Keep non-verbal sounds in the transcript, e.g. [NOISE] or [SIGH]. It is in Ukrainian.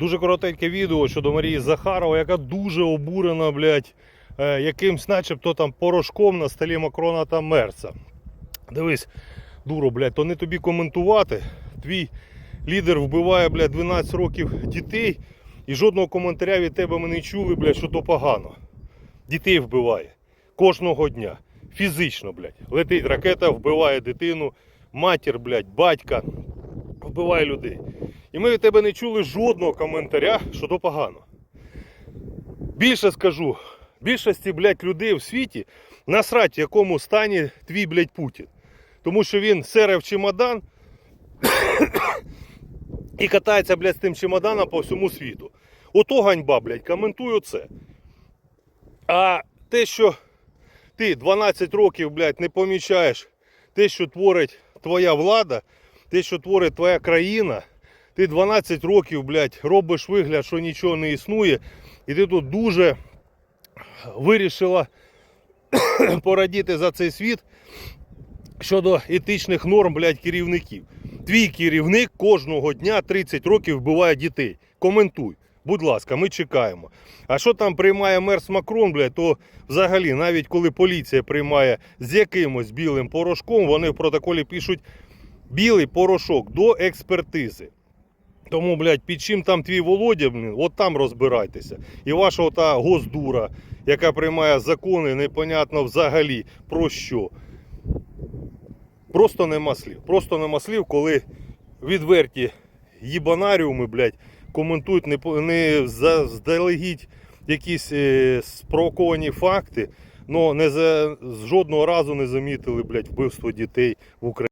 Дуже коротеньке відео щодо Марії Захарова, яка дуже обурена, блядь, е, якимсь начебто там порошком на столі Макрона та Мерца. Дивись, дуро, блядь, то не тобі коментувати. Твій лідер вбиває, блядь, 12 років дітей, і жодного коментаря від тебе ми не чули, блядь, що то погано. Дітей вбиває кожного дня. Фізично, блядь. Летить ракета, вбиває дитину, матір, блядь, батька, вбиває людей. І ми від тебе не чули жодного коментаря, що то погано. Більше скажу, більшості, блядь, людей в світі насрать, в якому стані твій, блядь, Путін. Тому що він сере в чемодан і катається, блядь, з тим чемоданом по всьому світу. Ото ганьба, блядь, коментую це. А те, що ти 12 років, блядь, не помічаєш те, що творить твоя влада, те, що творить твоя країна, ти 12 років, блядь, робиш вигляд, що нічого не існує, і ти тут дуже вирішила [COUGHS] порадіти за цей світ щодо етичних норм, блядь, керівників. Твій керівник кожного дня 30 років вбиває дітей. Коментуй. Будь ласка, ми чекаємо. А що там приймає мерс Макрон, блядь, то взагалі, навіть коли поліція приймає з якимось білим порошком, вони в протоколі пишуть білий порошок до експертизи. Тому, блядь, під чим там твій Володя, от там розбирайтеся. І ваша ота госдура, яка приймає закони, непонятно взагалі про що. Просто нема слів. Просто нема слів, коли відверті їбанаріуми, блядь, коментують не, не заздалегідь якісь е, спровоковані факти, але не за, жодного разу не замітили, блядь, вбивство дітей в Україні.